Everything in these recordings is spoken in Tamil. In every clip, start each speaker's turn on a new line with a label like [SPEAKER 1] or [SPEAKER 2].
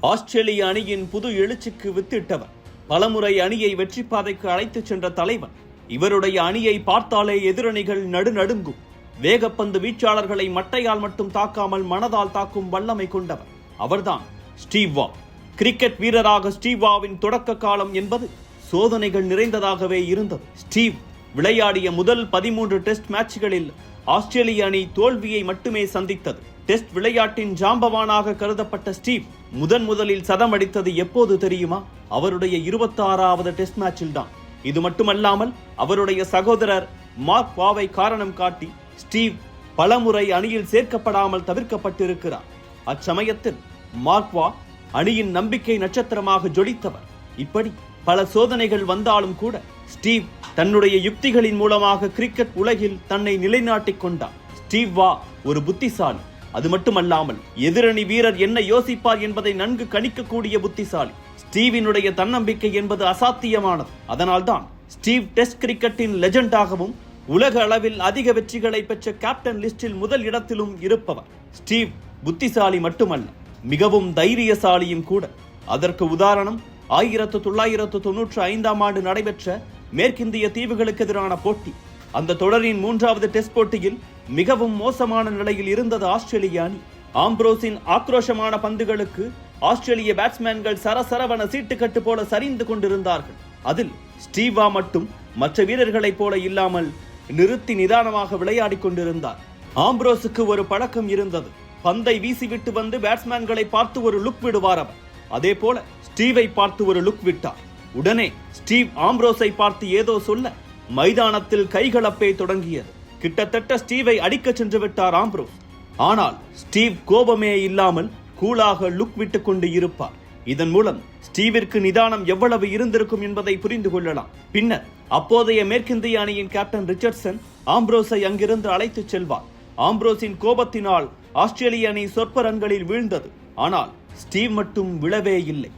[SPEAKER 1] ஆஸ்திரேலிய அணியின் புது எழுச்சிக்கு வித்திட்டவர். பலமுறை அணியை வெற்றி பாதைக்கு அழைத்துச் சென்ற தலைவன். இவருடைய அணியை பார்த்தாலே எதிரணிகள் நடுநடுங்கும் வேகப்பந்து வீச்சாளர்களை மட்டையால் மட்டும் தாக்காமல் மனதால் தாக்கும் வல்லமை கொண்டவர். அவர்தான் ஸ்டீவ் வா. கிரிக்கெட் வீரராக ஸ்டீவாவின் தொடக்க காலம் என்பது சோதனைகள் நிறைந்ததாகவே இருந்தது. ஸ்டீவ் விளையாடிய முதல் பதிமூன்று டெஸ்ட் மேட்ச்களில் ஆஸ்திரேலிய அணி தோல்வியை மட்டுமே சந்தித்தது. டெஸ்ட் விளையாட்டின் ஜாம்பவானாக கருதப்பட்ட ஸ்டீவ் முதன் முதலில் சதம் அடித்தது எப்போது தெரியுமா? அவருடைய இருபத்தி ஆறாவது டெஸ்ட் மேட்சில் தான் இது மட்டுமல்லாமல் அவருடைய சகோதரர் மார்க் வாவை காரணம் காட்டி ஸ்டீவ் பலமுறை அணியில் சேர்க்கப்படாமல் தவிர்க்கப்பட்டிருக்கிறார். அச்சமயத்தில் மார்க் வா அணியின் நம்பிக்கை நட்சத்திரமாக ஜொலித்தவர். இப்படி பல சோதனைகள் வந்தாலும் கூட ஸ்டீவ் தன்னுடைய யுக்திகளின் மூலமாக கிரிக்கெட் உலகில் தன்னை நிலைநாட்டிக் கொண்டார். ஸ்டீவ் வா ஒரு புத்திசாலி. அது மட்டுமல்லாமல் எதிரணி வீரர் என்ன யோசிப்பார் என்பதை நன்கு கணிக்கக்கூடிய புத்திசாலி. ஸ்டீவினுடைய தன்னம்பிக்கை என்பது அசாத்தியமானது. அதனால்தான் ஸ்டீவ் டெஸ்ட் கிரிக்கெட்டின் லெஜெண்டாகவும் உலக அளவில் அதிக வெற்றிகளை பெற்ற கேப்டன் லிஸ்டில் முதல் இடத்திலும் இருப்பவர். ஸ்டீவ் புத்திசாலி மட்டுமல்ல மிகவும் தைரியசாலியும் கூட. அதற்கு உதாரணம் ஆயிரத்து தொள்ளாயிரத்து தொன்னூற்று ஐந்தாம் ஆண்டு நடைபெற்ற மேற்கிந்திய தீவுகளுக்கு எதிரான போட்டி. அந்த தொடரின் மூன்றாவது டெஸ்ட் போட்டியில் மிகவும் மோசமான நிலையில் இருந்தது ஆஸ்திரேலிய அணி. ஆம்ப்ரோஸின் ஆக்ரோஷமான பந்துகளுக்கு ஆஸ்திரேலிய பேட்ஸ்மேன்கள் சரசரவன சீட்டுக்கட்டு போல சரிந்து கொண்டிருந்தார்கள். அதில் ஸ்டீவா மட்டும் மற்ற வீரர்களைப் போல இல்லாமல் நிறுத்தி நிதானமாக விளையாடிக் கொண்டிருந்தார். ஆம்ப்ரோஸுக்கு ஒரு பழக்கம் இருந்தது. பந்தை வீசிவிட்டு வந்து பேட்ஸ்மேன்களை பார்த்து ஒரு லுக் விடுவார் அவர். அதே போல ஸ்டீவை பார்த்து ஒரு லுக் விட்டார். உடனே ஸ்டீவ் ஆம்ப்ரோஸை பார்த்து ஏதோ சொல்ல மைதானத்தில் கைகலப்பே தொடங்கியது. கிட்டத்தட்ட ஸ்டீவை அடிக்கச் சென்று விட்டார் ஆம்ப்ரோஸ். ஆனால் ஸ்டீவ் கோபமே இல்லாமல் கூலாக லுக் விட்டு கொண்டு இருப்பார். இதன் மூலம் ஸ்டீவிற்கு நிதானம் எவ்வளவு இருந்திருக்கும் என்பதை புரிந்து கொள்ளலாம். பின்னர் அப்போதைய மேற்கிந்திய அணியின் கேப்டன் ரிச்சர்ட்சன் ஆம்ப்ரோஸை அங்கிருந்து அழைத்துச் செல்வார். ஆம்ப்ரோஸின் கோபத்தினால் ஆஸ்திரேலிய அணி சொற்ப ரன்களில் வீழ்ந்தது. ஆனால் ஸ்டீவ் மட்டும் விழவே இல்லை.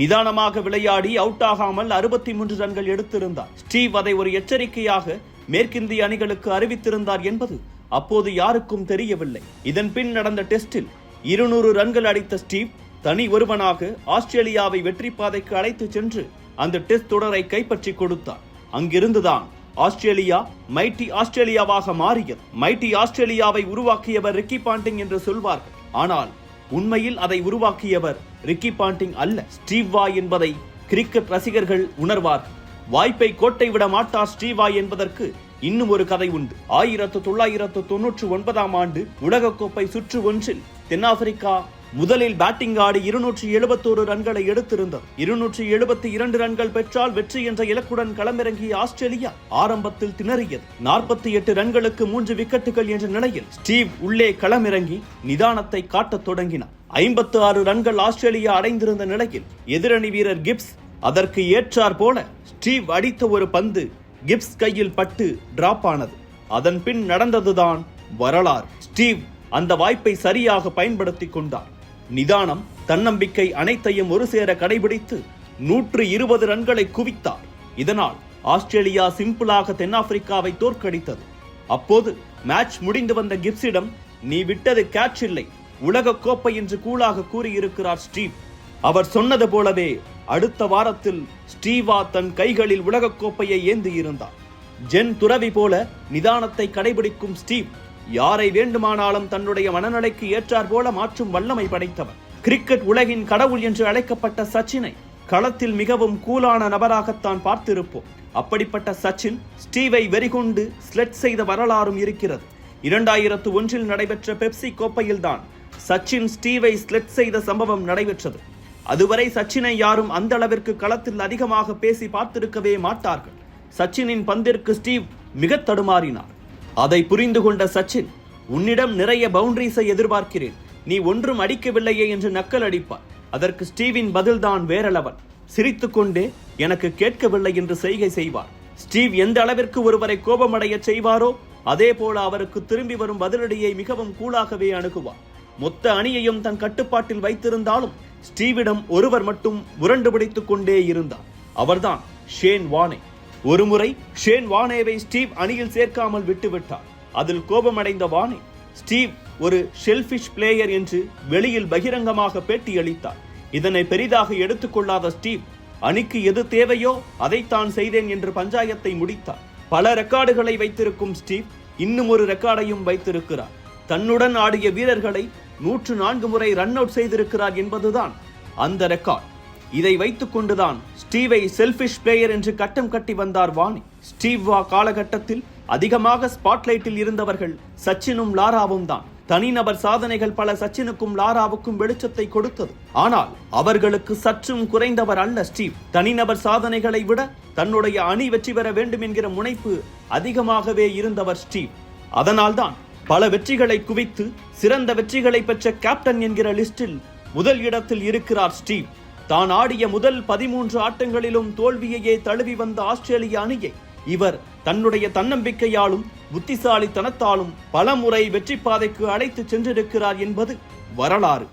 [SPEAKER 1] நிதானமாக விளையாடி அவுட் ஆகாமல் அறுபத்தி மூன்று ரன்கள் எடுத்திருந்தார். ஸ்டீவ் அதை ஒரு எச்சரிக்கையாக மேற்கிந்திய அணிகளுக்கு அறிவித்திருந்தார் என்பது அப்போது யாருக்கும் தெரியவில்லை. இதன் பின் நடந்த டெஸ்டில் இருநூறு ரன்கள் அடித்த ஸ்டீவ் தனி ஒருவனாக ஆஸ்திரேலியாவை வெற்றி பாதைக்கு அழைத்துச் சென்று அந்த டெஸ்ட் தொடரை கைப்பற்றி கொடுத்தார். அங்கிருந்துதான் ஆஸ்திரேலியா மைட்டி ஆஸ்திரேலியாவாக மாறியது. மைட்டி ஆஸ்திரேலியாவை உருவாக்கியவர் ரிக்கி பாண்டிங் என்று சொல்வார்கள். ஆனால் உண்மையில் அதை உருவாக்கியவர் ரிக்கி பாண்டிங் அல்ல. ஸ்டீவ் வா என்பதை கிரிக்கெட் ரசிகர்கள் உணர்வார்கள். வாய்ப்பை கோட்டை விட மாட்டார் ஸ்டீவா என்பதற்கு இன்னும் ஒரு கதை உண்டு. ஆயிரத்து தொள்ளாயிரத்து தொன்னூற்று ஒன்பதாம் ஆண்டு உலகக்கோப்பை சுற்று ஒன்றில் தென்னாப்பிரிக்கா முதலில் பேட்டிங் ஆடி இருநூற்றி எழுபத்தோரு ரன்களை எடுத்திருந்தது. இருநூற்றி எழுபத்தி இரண்டு ரன்கள் பெற்றால் வெற்றி என்ற இலக்குடன் களமிறங்கிய ஆஸ்திரேலியா ஆரம்பத்தில் திணறியது. நாற்பத்தி எட்டு ரன்களுக்கு மூன்று விக்கெட்டுகள் என்ற நிலையில் ஸ்டீவ் உள்ளே களமிறங்கி நிதானத்தை காட்டத் தொடங்கினார். ஐம்பத்து ஆறு ரன்கள் ஆஸ்திரேலியா அடைந்திருந்த நிலையில் எதிரணி வீரர் கிப்ஸ் அதற்கு ஏற்றார் போல ஸ்டீவ் அடித்த ஒரு பந்து கிப்ஸ் கையில் பட்டு டிராப் ஆனது. அதன் பின் நடந்ததுதான் வரலாறு. ஸ்டீவ் அந்த வாய்ப்பை சரியாக பயன்படுத்தி கொண்டார். நிதானம் தன்னம்பிக்கை அனைத்தையும் ஒரு சேர கடைபிடித்து நூற்று இருபது ரன்களை குவித்தார். இதனால் ஆஸ்திரேலியா சிம்பிளாக தென்னாப்பிரிக்காவை தோற்கடித்தது. அப்போது மேட்ச் முடிந்து வந்த கிப்ஸிடம் நீ விட்டது கேட்ச் இல்லை. உலக கோப்பை என்று கூலாக கூறியிருக்கிறார் ஸ்டீவ். அவர் சொன்னது போலவே அடுத்த வாரத்தில் ஸ்டீவா தன் கைகளில் உலகக் கோப்பையை ஏந்தி இருந்தார் ஜென் துறவி போல நிதானத்தை கடைபிடிக்கும் ஸ்டீவ் யாரை வேண்டுமானாலும் தன்னுடைய மனநிலைக்கு ஏற்றார் போல மாற்றும் வல்லமை படைத்தவர். கிரிக்கெட் உலகின் கடவுள் என்று அழைக்கப்பட்ட சச்சினை களத்தில் மிகவும் கூலான நபராகத்தான் பார்த்திருப்போம். அப்படிப்பட்ட சச்சின் ஸ்டீவை வெறிகொண்டு ஸ்லெட் செய்த வரலாறும் இருக்கிறது. இரண்டாயிரத்து ஒன்றில் நடைபெற்ற பெப்சி கோப்பையில்தான் சச்சின் ஸ்டீவை ஸ்லெட் செய்த சம்பவம் நடைபெற்றது. அதுவரை சச்சினை யாரும் அந்த அளவிற்கு களத்தில் அதிகமாக பேசி பார்த்திருக்கவே மாட்டார்கள். சச்சினின் பந்திற்கு ஸ்டீவ் மிக தடுமாறினார். அதை புரிந்து கொண்ட சச்சின் உன்னிடம் நிறைய பவுண்டரிஸை எதிர்பார்க்கிறேன். நீ ஒன்றும் அடிக்கவில்லையே என்று நக்கல் அடிப்பார். அதற்கு ஸ்டீவின் பதில்தான் வேறளவன். சிரித்துக்கொண்டே எனக்கு கேட்கவில்லை என்று செய்கை செய்வார். ஸ்டீவ் எந்த அளவிற்கு ஒருவரை கோபமடைய செய்வாரோ அதே போல அவருக்கு திரும்பி வரும் பதிலடியை மிகவும் கூலாகவே அணுகுவார். மொத்த அணியையும் தன் கட்டுப்பாட்டில் வைத்திருந்தாலும் ஸ்டீவிடம் ஒருவர் மட்டும் முரண்டு பிடித்துக் கொண்டே இருந்தார். அவர்தான் ஷேன் வானே. ஒருமுறை ஷேன் வானேவை ஸ்டீவ் அணியில் சேர்க்காமல் விட்டுவிட்டார். அதில் கோபமடைந்த வானே ஸ்டீவ் ஒரு ஷெல்ஃபிஷ் பிளேயர் என்று வெளியில் பகிரங்கமாக பேட்டியளித்தார் இதனை பெரிதாக எடுத்துக்கொள்ளாத ஸ்டீவ் அணிக்கு எது தேவையோ அதைத்தான் செய்தேன் என்று பஞ்சாயத்தை முடித்தார். பல ரெக்கார்டுகளை வைத்திருக்கும் ஸ்டீவ் இன்னும் ஒரு ரெக்கார்டையும் வைத்திருக்கிறார். தன்னுடன் ஆடிய வீரர்களை நூற்று நான்கு முறை ரன் அவுட் செய்திருக்கிறார் என்பதுதான் அந்த ரெக்கார்ட். இதை வைத்துக் கொண்டுதான் ஸ்டீவை செல்ஃபிஷ் பிளேயர் என்று கட்டம் கட்டி வந்தார் வாணி. ஸ்டீவ் வா காலகட்டத்தில் அதிகமாக ஸ்பாட்லைட்டில் இருந்தவர்கள் சச்சினும் லாராவும் தான். தனிநபர் சாதனைகள் பல சச்சினுக்கும் லாராவுக்கும் வெளிச்சத்தை கொடுத்தது. ஆனால் அவர்களுக்கு சற்றும் குறைந்தவர் அல்ல ஸ்டீவ். தனிநபர் சாதனைகளை விட தன்னுடைய அணி வெற்றி பெற வேண்டும் என்கிற முனைப்பு அதிகமாகவே இருந்தவர் ஸ்டீவ். அதனால்தான் பல வெற்றிகளை குவித்து சிறந்த வெற்றிகளை பெற்ற கேப்டன் என்கிற லிஸ்டில் முதல் இடத்தில் இருக்கிறார் ஸ்டீவ். தான் ஆடிய முதல் பதிமூன்று ஆட்டங்களிலும் தோல்வியையே தழுவி வந்த ஆஸ்திரேலிய அணியை இவர் தன்னுடைய தன்னம்பிக்கையாலும் புத்திசாலித்தனத்தாலும் பலமுறை வெற்றி பாதைக்கு அழைத்து சென்றிருக்கிறார் என்பது வரலாறு.